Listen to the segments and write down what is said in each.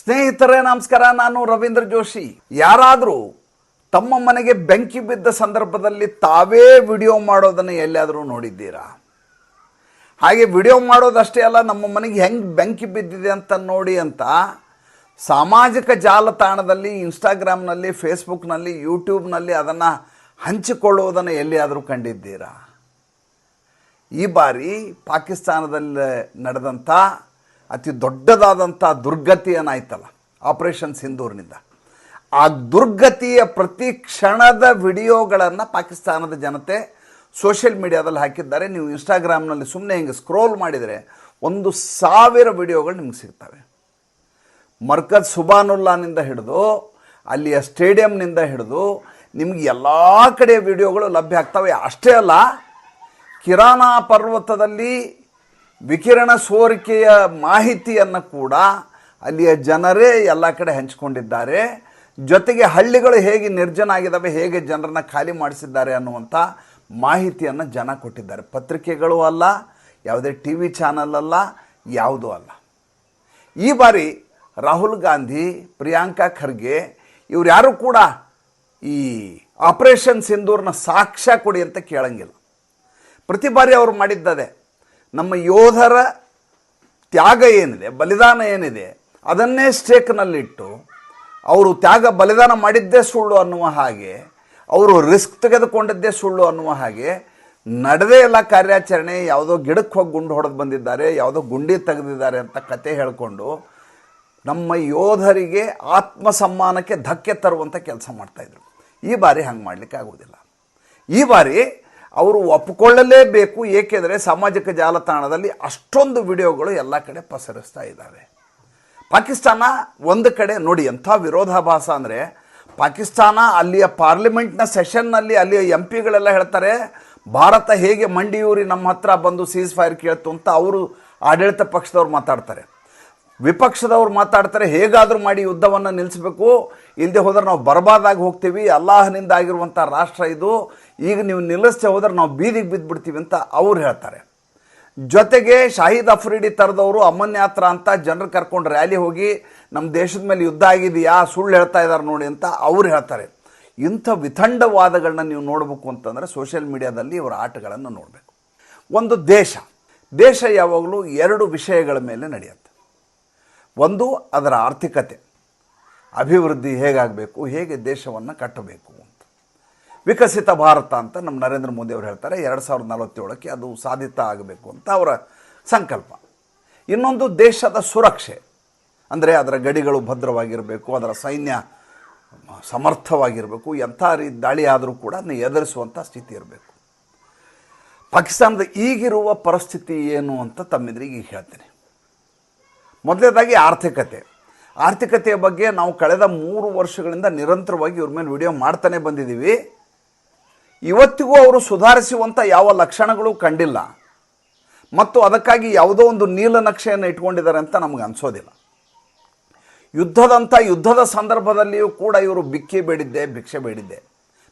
ಸ್ನೇಹಿತರೇ, ನಮಸ್ಕಾರ. ನಾನು ರವೀಂದ್ರ ಜೋಶಿ. ಯಾರಾದರೂ ತಮ್ಮ ಮನೆಗೆ ಬೆಂಕಿ ಬಿದ್ದ ಸಂದರ್ಭದಲ್ಲಿ ತಾವೇ ವಿಡಿಯೋ ಮಾಡೋದನ್ನು ಎಲ್ಲಿಯಾದರೂ ನೋಡಿದ್ದೀರಾ? ಹಾಗೆ ವಿಡಿಯೋ ಮಾಡೋದಷ್ಟೇ ಅಲ್ಲ, ನಮ್ಮ ಮನೆಗೆ ಹೆಂಗೆ ಬೆಂಕಿ ಬಿದ್ದಿದೆ ಅಂತ ನೋಡಿ ಅಂತ ಸಾಮಾಜಿಕ ಜಾಲತಾಣದಲ್ಲಿ ಇನ್ಸ್ಟಾಗ್ರಾಮ್ನಲ್ಲಿ ಫೇಸ್ಬುಕ್ನಲ್ಲಿ ಯೂಟ್ಯೂಬ್ನಲ್ಲಿ ಅದನ್ನು ಹಂಚಿಕೊಳ್ಳುವುದನ್ನು ಎಲ್ಲಿಯಾದರೂ ಕಂಡಿದ್ದೀರಾ? ಈ ಬಾರಿ ಪಾಕಿಸ್ತಾನದಲ್ಲಿ ನಡೆದಂಥ ಅತಿ ದೊಡ್ಡದಾದಂಥ ದುರ್ಗತಿ ಏನಾಯ್ತಲ್ಲ ಆಪರೇಷನ್ ಸಿಂಧೂರಿನಿಂದ ಆ ದುರ್ಗತಿಯ ಪ್ರತಿ ಕ್ಷಣದ ವಿಡಿಯೋಗಳನ್ನು ಪಾಕಿಸ್ತಾನದ ಜನತೆ ಸೋಷಿಯಲ್ ಮೀಡಿಯಾದಲ್ಲಿ ಹಾಕಿದ್ದಾರೆ. ನೀವು ಇನ್ಸ್ಟಾಗ್ರಾಮ್ನಲ್ಲಿ ಸುಮ್ಮನೆ ಹಿಂಗೆ ಸ್ಕ್ರೋಲ್ ಮಾಡಿದರೆ ಒಂದು ಸಾವಿರ ವಿಡಿಯೋಗಳು ನಿಮ್ಗೆ ಸಿಗ್ತವೆ. ಮರ್ಕಜ್ ಸುಬಾನುಲ್ಲಾನಿಂದ ಹಿಡಿದು, ಅಲ್ಲಿಯ ಸ್ಟೇಡಿಯಂನಿಂದ ಹಿಡಿದು, ನಿಮ್ಗೆ ಎಲ್ಲ ಕಡೆ ವಿಡಿಯೋಗಳು ಲಭ್ಯ ಆಗ್ತವೆ. ಅಷ್ಟೇ ಅಲ್ಲ, ಕಿರಾನಾ ಪರ್ವತದಲ್ಲಿ ವಿಕಿರಣ ಸೋರಿಕೆಯ ಮಾಹಿತಿಯನ್ನು ಕೂಡ ಅಲ್ಲಿಯ ಜನರೇ ಎಲ್ಲ ಕಡೆ ಹಂಚಿಕೊಂಡಿದ್ದಾರೆ. ಜೊತೆಗೆ ಹಳ್ಳಿಗಳು ಹೇಗೆ ನಿರ್ಜನ ಆಗಿದ್ದಾವೆ, ಹೇಗೆ ಜನರನ್ನ ಖಾಲಿ ಮಾಡಿಸಿದ್ದಾರೆ ಅನ್ನುವಂಥ ಮಾಹಿತಿಯನ್ನು ಜನ ಕೊಟ್ಟಿದ್ದಾರೆ. ಪತ್ರಿಕೆಗಳು ಅಲ್ಲ, ಯಾವುದೇ ಟಿ ವಿ ಚಾನಲ್ ಅಲ್ಲ, ಯಾವುದೂ ಅಲ್ಲ. ಈ ಬಾರಿ ರಾಹುಲ್ ಗಾಂಧಿ, ಪ್ರಿಯಾಂಕಾ ಖರ್ಗೆ ಇವ್ರು ಯಾರು ಕೂಡ ಈ ಆಪರೇಷನ್ ಸಿಂಧೂರ್ನ ಸಾಕ್ಷ್ಯ ಕೊಡಿ ಅಂತ ಕೇಳಂಗಿಲ್ಲ. ಪ್ರತಿ ಬಾರಿ ಅವರು ಮಾಡಿದ್ದದೆ ನಮ್ಮ ಯೋಧರ ತ್ಯಾಗ ಏನಿದೆ, ಬಲಿದಾನ ಏನಿದೆ, ಅದನ್ನೇ ಸ್ಟೇಕ್ನಲ್ಲಿಟ್ಟು ಅವರು ತ್ಯಾಗ ಬಲಿದಾನ ಮಾಡಿದ್ದೇ ಸುಳ್ಳು ಅನ್ನುವ ಹಾಗೆ, ಅವರು ರಿಸ್ಕ್ ತೆಗೆದುಕೊಂಡಿದ್ದೇ ಸುಳ್ಳು ಅನ್ನುವ ಹಾಗೆ, ನಡೆದೇ ಎಲ್ಲ ಕಾರ್ಯಾಚರಣೆ, ಯಾವುದೋ ಗಿಡಕ್ಕೆ ಹೋಗಿ ಗುಂಡು ಹೊಡೆದು ಬಂದಿದ್ದಾರೆ, ಯಾವುದೋ ಗುಂಡಿ ತೆಗೆದಿದ್ದಾರೆ ಅಂತ ಕತೆ ಹೇಳಿಕೊಂಡು ನಮ್ಮ ಯೋಧರಿಗೆ ಆತ್ಮಸಮ್ಮಾನಕ್ಕೆ ಧಕ್ಕೆ ತರುವಂಥ ಕೆಲಸ ಮಾಡ್ತಾಯಿದ್ರು ಈ ಬಾರಿ ಹಂಗೆ ಮಾಡಲಿಕ್ಕೆ ಆಗೋದಿಲ್ಲ ಈ ಬಾರಿ ಅವರು ಒಪ್ಪಿಕೊಳ್ಳಲೇಬೇಕು ಏಕೆಂದರೆ ಸಾಮಾಜಿಕ ಜಾಲತಾಣದಲ್ಲಿ ಅಷ್ಟೊಂದು ವಿಡಿಯೋಗಳು ಎಲ್ಲ ಕಡೆ ಪಸರಿಸ್ತಾ ಇದ್ದಾವೆ. ಪಾಕಿಸ್ತಾನ ಒಂದು ಕಡೆ ನೋಡಿ, ಎಂಥ ವಿರೋಧಾಭಾಸ ಅಂದರೆ, ಪಾಕಿಸ್ತಾನ ಅಲ್ಲಿಯ ಪಾರ್ಲಿಮೆಂಟ್ನ ಸೆಷನ್ನಲ್ಲಿ ಅಲ್ಲಿಯ ಎಂ ಪಿಗಳೆಲ್ಲ ಹೇಳ್ತಾರೆ, ಭಾರತ ಹೇಗೆ ಮಂಡಿಯೂರಿ ನಮ್ಮ ಹತ್ರ ಬಂದು ಸೀಸ್ ಫೈರ್ ಕೇಳ್ತು ಅಂತ ಅವರು ಆಡಳಿತ ಪಕ್ಷದವ್ರು ಮಾತಾಡ್ತಾರೆ. ವಿಪಕ್ಷದವ್ರು ಮಾತಾಡ್ತಾರೆ, ಹೇಗಾದರೂ ಮಾಡಿ ಯುದ್ಧವನ್ನು ನಿಲ್ಲಿಸಬೇಕು ಇಲ್ಲದೆ ಹೋದ್ರೆ ನಾವು ಬರ್ಬಾದಾಗಿ ಹೋಗ್ತೀವಿ. ಅಲ್ಲಾಹನಿಂದ ಆಗಿರುವಂಥ ರಾಷ್ಟ್ರ ಇದು. ಈಗ ನೀವು ನಿಲ್ಲಿಸ್ತೇ ಹೋದ್ರೆ ನಾವು ಬೀದಿಗೆ ಬಿದ್ದುಬಿಡ್ತೀವಿ ಅಂತ ಅವ್ರು ಹೇಳ್ತಾರೆ. ಜೊತೆಗೆ ಶಾಹಿದ್ ಅಫ್ರಿಡಿ ಥರದವರು ಅಮನ್ಯಾತ್ರ ಅಂತ ಜನರು ಕರ್ಕೊಂಡು ರ್ಯಾಲಿ ಹೋಗಿ ನಮ್ಮ ದೇಶದ ಮೇಲೆ ಯುದ್ಧ ಆಗಿದೆಯಾ? ಸುಳ್ಳು ಹೇಳ್ತಾ ಇದ್ದಾರೆ ನೋಡಿ ಅಂತ ಅವ್ರು ಹೇಳ್ತಾರೆ. ಇಂಥ ವಿಥಂಡವಾದಗಳನ್ನ ನೀವು ನೋಡಬೇಕು ಅಂತಂದರೆ ಸೋಷಿಯಲ್ ಮೀಡಿಯಾದಲ್ಲಿ ಇವರ ಆಟಗಳನ್ನು ನೋಡಬೇಕು. ಒಂದು ದೇಶ. ದೇಶ ಯಾವಾಗಲೂ ಎರಡು ವಿಷಯಗಳ ಮೇಲೆ ನಡೆಯುತ್ತೆ. ಒಂದು ಅದರ ಆರ್ಥಿಕತೆ. ಅಭಿವೃದ್ಧಿ ಹೇಗಾಗಬೇಕು? ಹೇಗೆ ದೇಶವನ್ನು ಕಟ್ಟಬೇಕು ಅಂತ. ವಿಕಸಿತ ಭಾರತ ಅಂತ ನಮ್ಮ ನರೇಂದ್ರ ಮೋದಿ ಅವರು ಹೇಳ್ತಾರೆ, ಎರಡು ಸಾವಿರದ ನಲವತ್ತೇಳಕ್ಕೆ ಅದು ಸಾಧಿತ ಆಗಬೇಕು ಅಂತ ಅವರ ಸಂಕಲ್ಪ. ಇನ್ನೊಂದು ದೇಶದ ಸುರಕ್ಷೆ. ಅಂದರೆ ಅದರ ಗಡಿಗಳು ಭದ್ರವಾಗಿರಬೇಕು, ಅದರ ಸೈನ್ಯ ಸಮರ್ಥವಾಗಿರಬೇಕು, ಎಂಥ ರೀ ದಾಳಿ ಆದರೂ ಕೂಡ ಅದನ್ನು ಎದುರಿಸುವಂಥ ಸ್ಥಿತಿ ಇರಬೇಕು. ಪಾಕಿಸ್ತಾನದ ಈಗಿರುವ ಪರಿಸ್ಥಿತಿ ಏನು ಅಂತ ತಮ್ಮೆದುರಿಗೆ ಈಗ ಹೇಳ್ತೇನೆ. ಮೊದಲನೇದಾಗಿ ಆರ್ಥಿಕತೆ. ಆರ್ಥಿಕತೆಯ ಬಗ್ಗೆ ನಾವು ಕಳೆದ ಮೂರು ವರ್ಷಗಳಿಂದ ನಿರಂತರವಾಗಿ ಇವ್ರ ಮೇಲೆ ವಿಡಿಯೋ ಮಾಡ್ತಾನೆ ಬಂದಿದ್ದೀವಿ. ಇವತ್ತಿಗೂ ಅವರು ಸುಧಾರಿಸುವಂಥ ಯಾವ ಲಕ್ಷಣಗಳು ಕಂಡಿಲ್ಲ. ಮತ್ತು ಅದಕ್ಕಾಗಿ ಯಾವುದೋ ಒಂದು ನೀಲನಕ್ಷೆಯನ್ನು ಇಟ್ಕೊಂಡಿದ್ದಾರೆ ಅಂತ ನಮ್ಗೆ ಅನಿಸೋದಿಲ್ಲ. ಯುದ್ಧದಂಥ ಯುದ್ಧದ ಸಂದರ್ಭದಲ್ಲಿಯೂ ಕೂಡ ಇವರು ಬಿಕ್ಕಿ ಬೇಡಿದ್ದೆ, ಭಿಕ್ಷೆ ಬೇಡಿದ್ದೆ.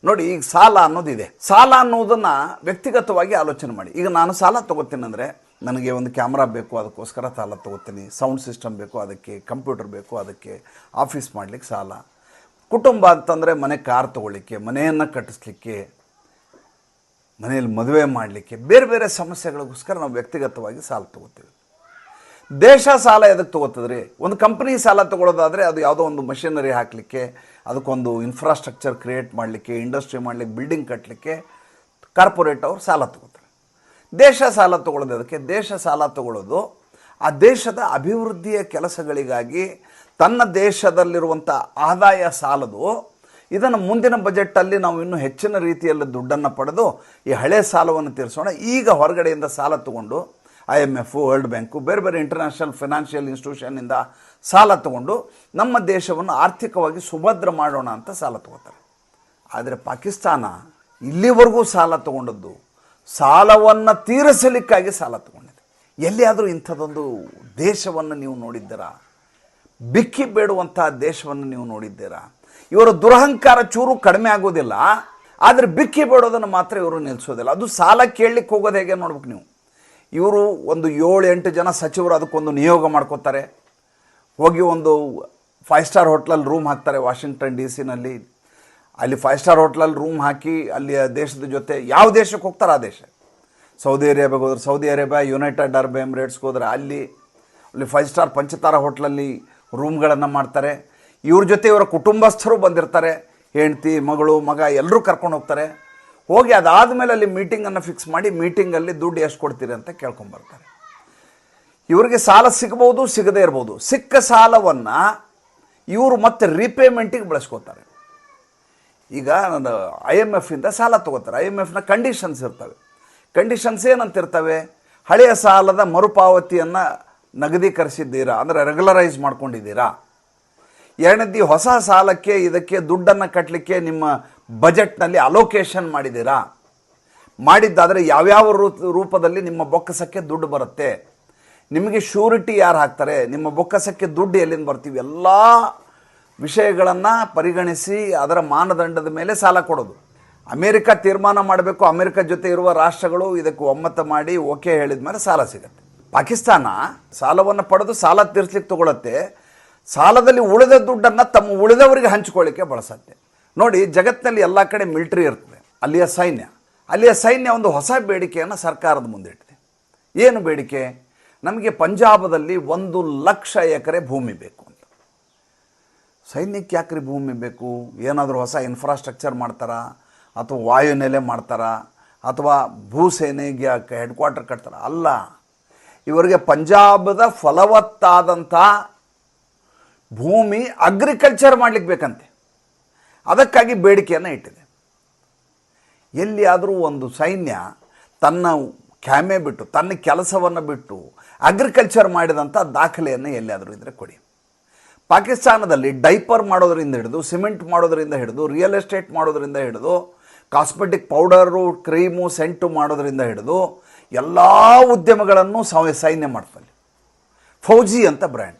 ನೋಡಿ, ಈಗ ಸಾಲ ಅನ್ನೋದಿದೆ. ಸಾಲ ಅನ್ನೋದನ್ನು ವ್ಯಕ್ತಿಗತವಾಗಿ ಆಲೋಚನೆ ಮಾಡಿ. ಈಗ ನಾನು ಸಾಲ ತೊಗೋತೀನಿ ಅಂದರೆ ನನಗೆ ಒಂದು ಕ್ಯಾಮ್ರಾ ಬೇಕು, ಅದಕ್ಕೋಸ್ಕರ ಸಾಲ ತೊಗೋತೀನಿ. ಸೌಂಡ್ ಸಿಸ್ಟಮ್ ಬೇಕು, ಅದಕ್ಕೆ ಕಂಪ್ಯೂಟರ್ ಬೇಕು, ಅದಕ್ಕೆ ಆಫೀಸ್ ಮಾಡಲಿಕ್ಕೆ ಸಾಲ. ಕುಟುಂಬ ಅಂತಂದರೆ ಮನೆ ಕಾರ್ ತೊಗೊಳ್ಳಿಕ್ಕೆ, ಮನೆಯನ್ನು ಕಟ್ಟಿಸ್ಲಿಕ್ಕೆ, ಮನೆಯಲ್ಲಿ ಮದುವೆ ಮಾಡಲಿಕ್ಕೆ, ಬೇರೆ ಬೇರೆ ಸಮಸ್ಯೆಗಳಿಗೋಸ್ಕರ ನಾವು ವ್ಯಕ್ತಿಗತವಾಗಿ ಸಾಲ ತೊಗೋತೀವಿ. ದೇಶ ಸಾಲ ಎದಕ್ಕೆ ತೊಗೋತದ್ರಿ? ಒಂದು ಕಂಪ್ನಿ ಸಾಲ ತೊಗೊಳೋದಾದರೆ ಅದು ಯಾವುದೋ ಒಂದು ಮಷಿನರಿ ಹಾಕಲಿಕ್ಕೆ, ಅದಕ್ಕೊಂದು ಇನ್ಫ್ರಾಸ್ಟ್ರಕ್ಚರ್ ಕ್ರಿಯೇಟ್ ಮಾಡಲಿಕ್ಕೆ ಇಂಡಸ್ಟ್ರಿ ಮಾಡಲಿಕ್ಕೆ ಬಿಲ್ಡಿಂಗ್ ಕಟ್ಟಲಿಕ್ಕೆ ಕಾರ್ಪೊರೇಟ್ ಅವರು ಸಾಲ ತೊಗೋತಾರೆ. ದೇಶ ಸಾಲ ತಗೊಳ್ಳೋದು. ಅದಕ್ಕೆ ದೇಶ ಸಾಲ ತಗೊಳ್ಳೋದು. ಆ ದೇಶದ ಅಭಿವೃದ್ಧಿಯ ಕೆಲಸಗಳಿಗಾಗಿ ತನ್ನ ದೇಶದಲ್ಲಿರುವಂಥ ಆದಾಯ ಸಾಲದು. ಇದನ್ನು ಮುಂದಿನ ಬಜೆಟ್ಟಲ್ಲಿ ನಾವು ಇನ್ನೂ ಹೆಚ್ಚಿನ ರೀತಿಯಲ್ಲಿ ದುಡ್ಡನ್ನು ಪಡೆದು ಈ ಹಳೆ ಸಾಲವನ್ನು ತೀರಿಸೋಣ. ಈಗ ಹೊರಗಡೆಯಿಂದ ಸಾಲ ತಗೊಂಡು I M F, world bank, ಬೇರೆ ಬೇರೆ ಇಂಟರ್ನ್ಯಾಷನಲ್ ಫಿನಾನ್ಷಿಯಲ್ ಇನ್ಸ್ಟಿಟ್ಯೂಷನ್ನಿಂದ ಸಾಲ ತಗೊಂಡು ನಮ್ಮ ದೇಶವನ್ನು ಆರ್ಥಿಕವಾಗಿ ಸುಭದ್ರ ಮಾಡೋಣ ಅಂತ ಸಾಲ ತಗೋತಾರೆ. ಆದರೆ ಪಾಕಿಸ್ತಾನ ಇಲ್ಲಿವರೆಗೂ ಸಾಲ ತಗೊಂಡದ್ದು ಸಾಲವನ್ನು ತೀರಿಸಲಿಕ್ಕಾಗಿ ಸಾಲ ತಗೊಂಡಿದೆ ಎಲ್ಲಿಯಾದರೂ ಇಂಥದ್ದೊಂದು ದೇಶವನ್ನು ನೀವು ನೋಡಿದ್ದೀರಾ? ಬಿಕ್ಕಿ ಬೇಡುವಂಥ ದೇಶವನ್ನು ನೀವು ನೋಡಿದ್ದೀರಾ? ಇವರ ದುರಹಂಕಾರ ಚೂರು ಕಡಿಮೆ ಆಗೋದಿಲ್ಲ, ಆದರೆ ಬಿಕ್ಕಿ ಬೇಡೋದನ್ನು ಮಾತ್ರ ಇವರು ನಿಲ್ಲಿಸೋದಿಲ್ಲ ಅದು ಸಾಲ ಕೇಳಲಿಕ್ಕೆ ಹೋಗೋದು ಹೇಗೆ ನೋಡ್ಬೇಕು ನೀವು? ಇವರು ಒಂದು ಏಳು ಎಂಟು ಜನ ಸಚಿವರು ಅದಕ್ಕೊಂದು ನಿಯೋಗ ಮಾಡ್ಕೋತಾರೆ. ಹೋಗಿ ಒಂದು ಫೈವ್ ಸ್ಟಾರ್ ಹೋಟ್ಲಲ್ಲಿ ರೂಮ್ ಹಾಕ್ತಾರೆ ವಾಷಿಂಗ್ಟನ್ ಡಿ ಸಿನಲ್ಲಿ ಅಲ್ಲಿ ಫೈವ್ ಸ್ಟಾರ್ ಹೋಟ್ಲಲ್ಲಿ ರೂಮ್ ಹಾಕಿ ಅಲ್ಲಿ ದೇಶದ ಜೊತೆ ಯಾವ ದೇಶಕ್ಕೆ ಹೋಗ್ತಾರೆ ಆ ದೇಶ. ಸೌದಿ ಅರೇಬಿಯಾಗೆ ಹೋದ್ರೆ ಸೌದಿ ಅರೇಬಿಯಾ ಯುನೈಟೆಡ್ ಅರಬ್ ಎಮಿರೇಟ್ಸ್ಗೆ ಹೋದ್ರೆ ಅಲ್ಲಿ ಅಲ್ಲಿ ಫೈವ್ ಸ್ಟಾರ್ ಪಂಚತಾರ ಹೋಟ್ಲಲ್ಲಿ ರೂಮ್ಗಳನ್ನು ಮಾಡ್ತಾರೆ. ಇವ್ರ ಜೊತೆ ಇವರ ಕುಟುಂಬಸ್ಥರು ಬಂದಿರ್ತಾರೆ. ಹೆಂಡ್ತಿ, ಮಗಳು, ಮಗ ಎಲ್ಲರೂ ಕರ್ಕೊಂಡು ಹೋಗ್ತಾರೆ. ಹೋಗಿ ಅದಾದಮೇಲೆ ಅಲ್ಲಿ ಮೀಟಿಂಗನ್ನು ಫಿಕ್ಸ್ ಮಾಡಿ ಮೀಟಿಂಗಲ್ಲಿ ದುಡ್ಡು ಎಷ್ಟು ಕೊಡ್ತೀರಿ ಅಂತ ಕೇಳ್ಕೊಂಬರ್ತಾರೆ ಇವರಿಗೆ ಸಾಲ ಸಿಗ್ಬೋದು, ಸಿಗದೇ ಇರ್ಬೋದು. ಸಿಕ್ಕ ಸಾಲವನ್ನು ಇವರು ಮತ್ತೆ ರೀಪೇಮೆಂಟಿಗೆ ಬಳಸ್ಕೋತಾರೆ. ಈಗ ನಾನು ಐ ಎಂ ಎಫಿಂದ ಸಾಲ ತೊಗೋತಾರೆ. ಐ ಎಂ ಎಫ್ನ ಕಂಡೀಷನ್ಸ್ ಇರ್ತವೆ. ಕಂಡೀಷನ್ಸ್ ಏನಂತಿರ್ತವೆ? ಹಳೆಯ ಸಾಲದ ಮರುಪಾವತಿಯನ್ನು ನಗದೀಕರಿಸಿದ್ದೀರಾ? ಅಂದರೆ ರೆಗ್ಯುಲರೈಸ್ ಮಾಡ್ಕೊಂಡಿದ್ದೀರಾ? ಎರಡನೇದು ಹೊಸ ಸಾಲಕ್ಕೆ ಇದಕ್ಕೆ ದುಡ್ಡನ್ನು ಕಟ್ಟಲಿಕ್ಕೆ ನಿಮ್ಮ ಬಜೆಟ್ನಲ್ಲಿ ಅಲೋಕೇಶನ್ ಮಾಡಿದ್ದೀರಾ? ಮಾಡಿದ್ದಾದರೆ ಯಾವ್ಯಾವ ರೂಪದಲ್ಲಿ ನಿಮ್ಮ ಬೊಕ್ಕಸಕ್ಕೆ ದುಡ್ಡು ಬರುತ್ತೆ? ನಿಮಗೆ ಶ್ಯೂರಿಟಿ ಯಾರು ಹಾಕ್ತಾರೆ? ನಿಮ್ಮ ಬೊಕ್ಕಸಕ್ಕೆ ದುಡ್ಡು ಎಲ್ಲಿಂದ ಬರ್ತೀವಿ? ಎಲ್ಲ ವಿಷಯಗಳನ್ನು ಪರಿಗಣಿಸಿ ಅದರ ಮಾನದಂಡದ ಮೇಲೆ ಸಾಲ ಕೊಡೋದು. ಅಮೇರಿಕ ತೀರ್ಮಾನ ಮಾಡಬೇಕು, ಅಮೇರಿಕ ಜೊತೆ ಇರುವ ರಾಷ್ಟ್ರಗಳು ಇದಕ್ಕೆ ಒಮ್ಮತ ಮಾಡಿ ಓಕೆ ಹೇಳಿದ ಮೇಲೆ ಸಾಲ ಸಿಗುತ್ತೆ. ಪಾಕಿಸ್ತಾನ ಸಾಲವನ್ನು ಪಡೆದು ಸಾಲ ತೀರ್ಸ್ಲಿಕ್ಕೆ ತಗೊಳುತ್ತೆ. ಸಾಲದಲ್ಲಿ ಉಳಿದ ದುಡ್ಡನ್ನು ತಮ್ಮ ಉಳಿದವರಿಗೆ ಹಂಚಿಕೊಳ್ಳಿಕ್ಕೆ ಬಳಸತ್ತೆ. ನೋಡಿ, ಜಗತ್ತಿನಲ್ಲಿ ಎಲ್ಲ ಕಡೆ ಮಿಲ್ಟ್ರಿ ಇರ್ತದೆ. ಅಲ್ಲಿಯ ಸೈನ್ಯ. ಅಲ್ಲಿಯ ಸೈನ್ಯ ಒಂದು ಹೊಸ ಬೇಡಿಕೆಯನ್ನು ಸರ್ಕಾರದ ಮುಂದೆ ಇಟ್ಟಿದೆ. ಏನು ಬೇಡಿಕೆ? ನಮಗೆ ಪಂಜಾಬದಲ್ಲಿ ಒಂದು ಲಕ್ಷ ಎಕರೆ ಭೂಮಿ ಬೇಕು. ಸೈನ್ಯಕ್ಕೆ ಯಾಕ್ರಿ ಭೂಮಿ ಬೇಕು? ಏನಾದರೂ ಹೊಸ ಇನ್ಫ್ರಾಸ್ಟ್ರಕ್ಚರ್ ಮಾಡ್ತಾರಾ? ಅಥವಾ ವಾಯುನೆಲೆ ಮಾಡ್ತಾರಾ? ಅಥವಾ ಭೂಸೇನೆಗೆ ಹೆಡ್ ಕ್ವಾರ್ಟರ್ ಕಟ್ತಾರ? ಅಲ್ಲ. ಇವರಿಗೆ ಪಂಜಾಬದ ಫಲವತ್ತಾದಂಥ ಭೂಮಿ ಅಗ್ರಿಕಲ್ಚರ್ ಮಾಡ್ಲಿಕ್ಕೆ ಬೇಕಂತೆ. ಅದಕ್ಕಾಗಿ ಬೇಡಿಕೆಯನ್ನು ಇಟ್ಟಿದೆ. ಎಲ್ಲಿಯಾದರೂ ಒಂದು ಸೈನ್ಯ ತನ್ನ ಕ್ಯಾಮೆ ಬಿಟ್ಟು, ತನ್ನ ಕೆಲಸವನ್ನು ಬಿಟ್ಟು ಅಗ್ರಿಕಲ್ಚರ್ ಮಾಡಿದಂಥ ದಾಖಲೆಯನ್ನು ಎಲ್ಲಿಯಾದರೂ ಇದ್ದರೆ ಕೊಡಿ. ಪಾಕಿಸ್ತಾನದಲ್ಲಿ ಡೈಪರ್ ಮಾಡೋದರಿಂದ ಹಿಡಿದು, ಸಿಮೆಂಟ್ ಮಾಡೋದರಿಂದ ಹಿಡಿದು, ರಿಯಲ್ ಎಸ್ಟೇಟ್ ಮಾಡೋದರಿಂದ ಹಿಡಿದು, ಕಾಸ್ಮೆಟಿಕ್ ಪೌಡರು, ಕ್ರೀಮು, ಸೆಂಟು ಮಾಡೋದರಿಂದ ಹಿಡಿದು ಎಲ್ಲ ಉದ್ಯಮಗಳನ್ನು ಸೈನ್ಯ ಮಾಡ್ತಾರೆ ಫೌಜಿ ಅಂತ ಬ್ರ್ಯಾಂಡ್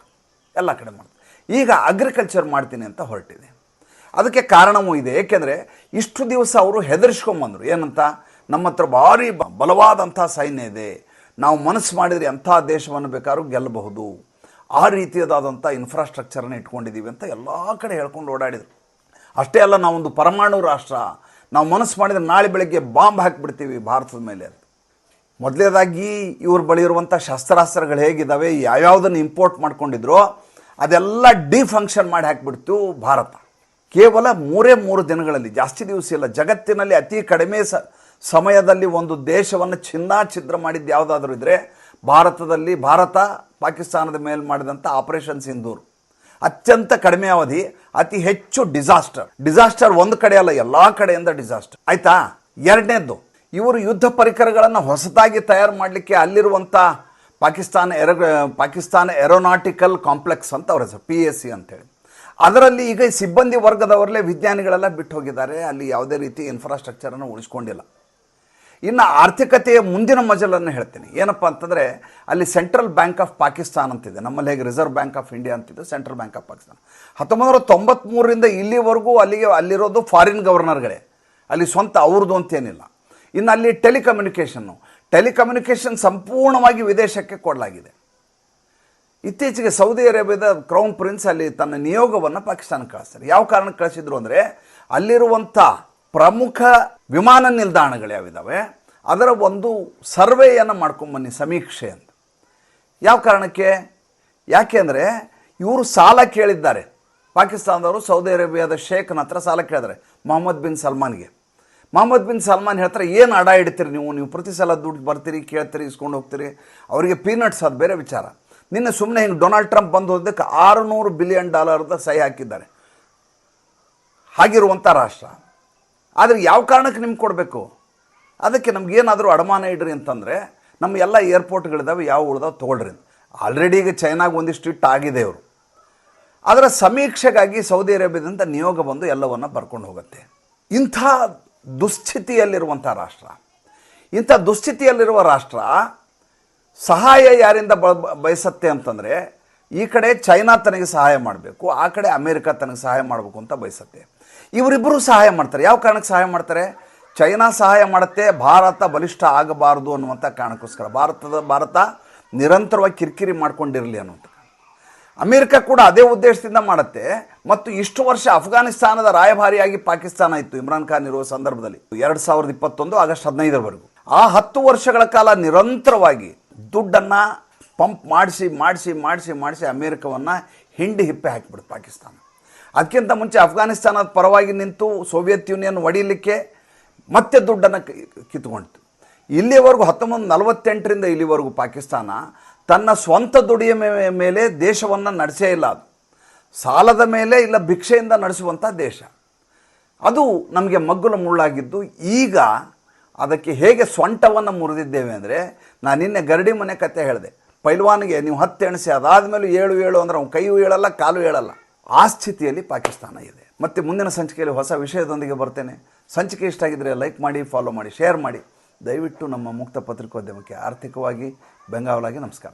ಎಲ್ಲ ಕಡೆ ಮಾಡ್ತಾರೆ ಈಗ ಅಗ್ರಿಕಲ್ಚರ್ ಮಾಡ್ತೀನಿ ಅಂತ ಹೊರಟಿದೆ. ಅದಕ್ಕೆ ಕಾರಣವೂ ಇದೆ. ಏಕೆಂದರೆ ಇಷ್ಟು ದಿವಸ ಅವರು ಹೆದರ್ಸ್ಕೊಂಬಂದರು. ಏನಂತ? ನಮ್ಮ ಹತ್ರ ಭಾರಿ ಬಲವಾದಂಥ ಸೈನ್ಯ ಇದೆ. ನಾವು ಮನಸ್ಸು ಮಾಡಿದರೆ ಎಂಥ ದೇಶವನ್ನು ಬೇಕಾದ್ರೂ ಗೆಲ್ಲಬಹುದು. ಆ ರೀತಿಯದಾದಂಥ ಇನ್ಫ್ರಾಸ್ಟ್ರಕ್ಚರನ್ನು ಇಟ್ಕೊಂಡಿದ್ದೀವಿ ಅಂತ ಎಲ್ಲ ಕಡೆ ಹೇಳ್ಕೊಂಡು ಓಡಾಡಿದರು. ಅಷ್ಟೇ ಅಲ್ಲ, ನಾವೊಂದು ಪರಮಾಣು ರಾಷ್ಟ್ರ, ನಾವು ಮನಸ್ಸು ಮಾಡಿದರೆ ನಾಳೆ ಬೆಳಗ್ಗೆ ಬಾಂಬ್ ಹಾಕಿಬಿಡ್ತೀವಿ ಭಾರತದ ಮೇಲೆ ಅಂತ. ಮೊದಲೇದಾಗಿ ಇವ್ರ ಬಳಿ ಇರುವಂಥ ಶಸ್ತ್ರಾಸ್ತ್ರಗಳು ಹೇಗಿದ್ದಾವೆ ಯಾವ್ಯಾವುದನ್ನು ಇಂಪೋರ್ಟ್ ಮಾಡ್ಕೊಂಡಿದ್ರೋ, ಅದೆಲ್ಲ ಡಿಫಂಕ್ಷನ್ ಮಾಡಿ ಹಾಕಿಬಿಡ್ತು ಭಾರತ. ಕೇವಲ ಮೂರೇ ಮೂರು ದಿನಗಳಲ್ಲಿ, ಜಾಸ್ತಿ ದಿವಸ ಇಲ್ಲ, ಜಗತ್ತಿನಲ್ಲಿ ಅತಿ ಕಡಿಮೆ ಸಮಯದಲ್ಲಿ ಒಂದು ದೇಶವನ್ನು ಚಿನ್ನಾಛಿದ್ರ ಮಾಡಿದ್ದು ಯಾವುದಾದ್ರೂ ಇದ್ದರೆ ಭಾರತದಲ್ಲಿ ಭಾರತ ಪಾಕಿಸ್ತಾನದ ಮೇಲೆ ಮಾಡಿದಂಥ ಆಪರೇಷನ್ ಸಿಂಧೂರ್. ಅತ್ಯಂತ ಕಡಿಮೆ ಅವಧಿ, ಅತಿ ಹೆಚ್ಚು ಡಿಸಾಸ್ಟರ್. ಡಿಸಾಸ್ಟರ್ ಒಂದು ಕಡೆ ಅಲ್ಲ, ಎಲ್ಲ ಕಡೆಯಿಂದ ಡಿಸಾಸ್ಟರ್. ಆಯ್ತಾ? ಎರಡನೇದ್ದು, ಇವರು ಯುದ್ಧ ಪರಿಕರಗಳನ್ನು ಹೊಸದಾಗಿ ತಯಾರು ಮಾಡಲಿಕ್ಕೆ ಅಲ್ಲಿರುವಂಥ ಪಾಕಿಸ್ತಾನ ಎರ ಪಾಕಿಸ್ತಾನ ಏರೋನಾಟಿಕಲ್ ಕಾಂಪ್ಲೆಕ್ಸ್ ಅಂತ ಅವ್ರ ಹೆಸರು ಪಿ ಎಸ್ ಸಿ ಅಂತೇಳಿ ಅದರಲ್ಲಿ ಈಗ ಸಿಬ್ಬಂದಿ ವರ್ಗದವರಲ್ಲೇ ವಿಜ್ಞಾನಿಗಳೆಲ್ಲ ಬಿಟ್ಟು ಹೋಗಿದ್ದಾರೆ, ಅಲ್ಲಿ ಯಾವುದೇ ರೀತಿ ಇನ್ಫ್ರಾಸ್ಟ್ರಕ್ಚರನ್ನು ಉಳಿಸ್ಕೊಂಡಿಲ್ಲ. ಇನ್ನು ಆರ್ಥಿಕತೆಯ ಮುಂದಿನ ಮಜಲನ್ನು ಹೇಳ್ತೀನಿ. ಏನಪ್ಪ ಅಂತಂದರೆ, ಅಲ್ಲಿ ಸೆಂಟ್ರಲ್ ಬ್ಯಾಂಕ್ ಆಫ್ ಪಾಕಿಸ್ತಾನ್ ಅಂತಿದೆ. ನಮ್ಮಲ್ಲಿ ಹೇಗೆ ರಿಸರ್ವ್ ಬ್ಯಾಂಕ್ ಆಫ್ ಇಂಡಿಯಾ ಅಂತಿದೆ, ಸೆಂಟ್ರಲ್ ಬ್ಯಾಂಕ್ ಆಫ್ ಪಾಕಿಸ್ತಾನ. ಹತ್ತೊಂಬತ್ತು ನೂರ ತೊಂಬತ್ತ್ಮೂರರಿಂದ ಇಲ್ಲಿವರೆಗೂ ಅಲ್ಲಿಗೆ, ಅಲ್ಲಿರೋದು ಫಾರಿನ್ ಗವರ್ನರ್ಗಳೇ ಅಲ್ಲಿ ಸ್ವಂತ ಅವ್ರದ್ದು ಅಂತೇನಿಲ್ಲ ಇನ್ನು ಅಲ್ಲಿ ಟೆಲಿಕಮ್ಯುನಿಕೇಷನ್ನು ಟೆಲಿಕಮ್ಯುನಿಕೇಷನ್ ಸಂಪೂರ್ಣವಾಗಿ ವಿದೇಶಕ್ಕೆ ಕೊಡಲಾಗಿದೆ. ಇತ್ತೀಚೆಗೆ ಸೌದಿ ಅರೇಬಿಯಾದ ಕ್ರೌನ್ ಪ್ರಿನ್ಸ್ ಅಲ್ಲಿ ತನ್ನ ನಿಯೋಗವನ್ನು ಪಾಕಿಸ್ತಾನಕ್ಕೆ ಕಳಿಸ್ತಾರೆ. ಯಾವ ಕಾರಣಕ್ಕೆ ಕಳಿಸಿದ್ರು ಅಂದರೆ ಅಲ್ಲಿರುವಂಥ ಪ್ರಮುಖ ವಿಮಾನ ನಿಲ್ದಾಣಗಳು ಯಾವಿದ್ದಾವೆ ಅದರ ಒಂದು ಸರ್ವೆಯನ್ನು ಮಾಡ್ಕೊಂಬನ್ನಿ ಸಮೀಕ್ಷೆ ಅಂತ. ಯಾವ ಕಾರಣಕ್ಕೆ? ಯಾಕೆ ಅಂದರೆ ಇವರು ಸಾಲ ಕೇಳಿದ್ದಾರೆ. ಪಾಕಿಸ್ತಾನದವರು ಸೌದಿ ಅರೇಬಿಯಾದ ಶೇಖ್ನ ಹತ್ರ ಸಾಲ ಕೇಳಿದ್ದಾರೆ, ಮೊಹಮ್ಮದ್ ಬಿನ್ ಸಲ್ಮಾನ್ಗೆ. ಮೊಹಮ್ಮದ್ ಬಿನ್ ಸಲ್ಮಾನ್ ಹೇಳ್ತಾರೆ, ಏನು ಅಡ ಇಡ್ತೀರಿ ನೀವು? ನೀವು ಪ್ರತಿ ಸಲ ದುಡ್ಡು ಬರ್ತೀರಿ, ಕೇಳ್ತೀರಿ, ಇಸ್ಕೊಂಡು ಹೋಗ್ತೀರಿ. ಅವರಿಗೆ ಪೀನಟ್ಸ್ ಅದು ಬೇರೆ ವಿಚಾರ. ನಿನ್ನೆ ಸುಮ್ಮನೆ ಹಿಂಗೆ ಡೊನಾಲ್ಡ್ ಟ್ರಂಪ್ ಬಂದು ಹೋದಕ್ಕೆ ಆರುನೂರು ಬಿಲಿಯನ್ ಡಾಲರ್ದ ಸಹಿ ಹಾಕಿದ್ದಾರೆ. ಹಾಗಿರುವಂಥ ರಾಷ್ಟ್ರ. ಆದರೆ ಯಾವ ಕಾರಣಕ್ಕೆ ನಿಮ್ಗೆ ಕೊಡಬೇಕು? ಅದಕ್ಕೆ ನಮಗೇನಾದರೂ ಅಡಮಾನ ಇಡ್ರಿ ಅಂತಂದರೆ ನಮ್ಮ ಎಲ್ಲ ಏರ್ಪೋರ್ಟ್ಗಳಿದ್ದಾವೆ ಯಾವ ಉಳ್ದಾವ್ ತೊಗೊಳ್ರಿ ಆಲ್ರೆಡಿ ಈಗ ಚೈನಾಗೆ ಒಂದಿಷ್ಟು ಇಟ್ಟು ಆಗಿದೆ ಅವರು ಅದರ ಸಮೀಕ್ಷೆಗಾಗಿ ಸೌದಿ ಅರೇಬಿಯಾದಿಂದ ನಿಯೋಗ ಬಂದು ಎಲ್ಲವನ್ನು ಬರ್ಕೊಂಡು ಹೋಗುತ್ತೆ. ಇಂಥ ದುಸ್ಥಿತಿಯಲ್ಲಿರುವಂಥ ರಾಷ್ಟ್ರ. ಇಂಥ ದುಸ್ಥಿತಿಯಲ್ಲಿರುವ ರಾಷ್ಟ್ರ ಸಹಾಯ ಯಾರಿಂದ ಬ, ಬಯಸತ್ತೆ ಅಂತಂದರೆ ಈ ಕಡೆ ಚೈನಾ ತನಗೆ ಸಹಾಯ ಮಾಡಬೇಕು, ಆ ಕಡೆ ಅಮೇರಿಕಾ ತನಗೆ ಸಹಾಯ ಮಾಡಬೇಕು ಅಂತ ಬಯಸತ್ತೆ. ಇವರಿಬ್ಬರು ಸಹಾಯ ಮಾಡ್ತಾರೆ. ಯಾವ ಕಾರಣಕ್ಕೆ ಸಹಾಯ ಮಾಡ್ತಾರೆ? ಚೈನಾ ಸಹಾಯ ಮಾಡುತ್ತೆ, ಭಾರತ ಬಲಿಷ್ಠ ಆಗಬಾರದು ಅನ್ನುವಂಥ ಕಾರಣಕ್ಕೋಸ್ಕರ. ಭಾರತದ, ಭಾರತ ನಿರಂತರವಾಗಿ ಕಿರಿಕಿರಿ ಮಾಡ್ಕೊಂಡಿರಲಿ ಅನ್ನುವಂಥ. ಅಮೆರಿಕ ಕೂಡ ಅದೇ ಉದ್ದೇಶದಿಂದ ಮಾಡುತ್ತೆ. ಮತ್ತು ಇಷ್ಟು ವರ್ಷ ಅಫ್ಘಾನಿಸ್ತಾನದ ರಾಯಭಾರಿಯಾಗಿ ಪಾಕಿಸ್ತಾನ ಇತ್ತು, ಇಮ್ರಾನ್ ಖಾನ್ ಇರುವ ಸಂದರ್ಭದಲ್ಲಿ. ಎರಡು ಸಾವಿರದ ಇಪ್ಪತ್ತೊಂದು ಆಗಸ್ಟ್ ಹದಿನೈದರವರೆಗೂ. ಆ ಹತ್ತು ವರ್ಷಗಳ ಕಾಲ ನಿರಂತರವಾಗಿ ದುಡ್ಡನ್ನು ಪಂಪ್ ಮಾಡಿಸಿ ಮಾಡಿಸಿ ಮಾಡಿಸಿ ಮಾಡಿಸಿ ಅಮೇರಿಕವನ್ನು ಹಿಂಡಿ ಹಿಪ್ಪೆ ಹಾಕಿಬಿಡ್ತು ಪಾಕಿಸ್ತಾನ. ಅದಕ್ಕಿಂತ ಮುಂಚೆ ಅಫ್ಘಾನಿಸ್ತಾನದ ಪರವಾಗಿ ನಿಂತು ಸೋವಿಯತ್ ಯೂನಿಯನ್ ಒಡೀಲಿಕ್ಕೆ ಮತ್ತೆ ದುಡ್ಡನ್ನು ಕಿತ್ಕೊಂಡಿತು ಇಲ್ಲಿವರೆಗೂ ಹತ್ತೊಂಬತ್ತು ನಲವತ್ತೆಂಟರಿಂದ ಇಲ್ಲಿವರೆಗೂ ಪಾಕಿಸ್ತಾನ ತನ್ನ ಸ್ವಂತ ದುಡಿಯ ಮೇಲೆ ದೇಶವನ್ನು ನಡೆಸೇ ಇಲ್ಲ ಅದು. ಸಾಲದ ಮೇಲೆ ಇಲ್ಲ, ಭಿಕ್ಷೆಯಿಂದ ನಡೆಸುವಂಥ ದೇಶ. ಅದು ನಮಗೆ ಮಗ್ಗುಲ ಮುಳ್ಳಾಗಿದ್ದು ಈಗ ಅದಕ್ಕೆ ಹೇಗೆ ಸ್ವಂಟವನ್ನು ಮುರಿದಿದ್ದೇವೆ ಅಂದರೆ ನಾನು ನಿನ್ನೆ ಗರಡಿ ಮನೆ ಕತೆ ಹೇಳಿದೆ. ಪೈಲ್ವಾನಿಗೆ ನೀವು ಹತ್ತು ಎಣಿಸಿ ಅದಾದಮೇಲೆ ಏಳು ಏಳು ಅಂದ್ರೆ ಅವನು ಕೈಯೂ ಹೇಳಲ್ಲ ಕಾಲು ಹೇಳಲ್ಲ ಆ ಸ್ಥಿತಿಯಲ್ಲಿ ಪಾಕಿಸ್ತಾನ ಇದೆ. ಮತ್ತು ಮುಂದಿನ ಸಂಚಿಕೆಯಲ್ಲಿ ಹೊಸ ವಿಷಯದೊಂದಿಗೆ ಬರ್ತೇನೆ. ಸಂಚಿಕೆ ಇಷ್ಟ ಆಗಿದ್ದರೆ ಲೈಕ್ ಮಾಡಿ ಫಾಲೋ ಮಾಡಿ ಶೇರ್ ಮಾಡಿ. ದಯವಿಟ್ಟು ನಮ್ಮ ಮುಕ್ತ ಪತ್ರಿಕೋದ್ಯಮಕ್ಕೆ ಆರ್ಥಿಕವಾಗಿ ಬೆಂಗಾವಲಾಗಿ ನಮಸ್ಕಾರ.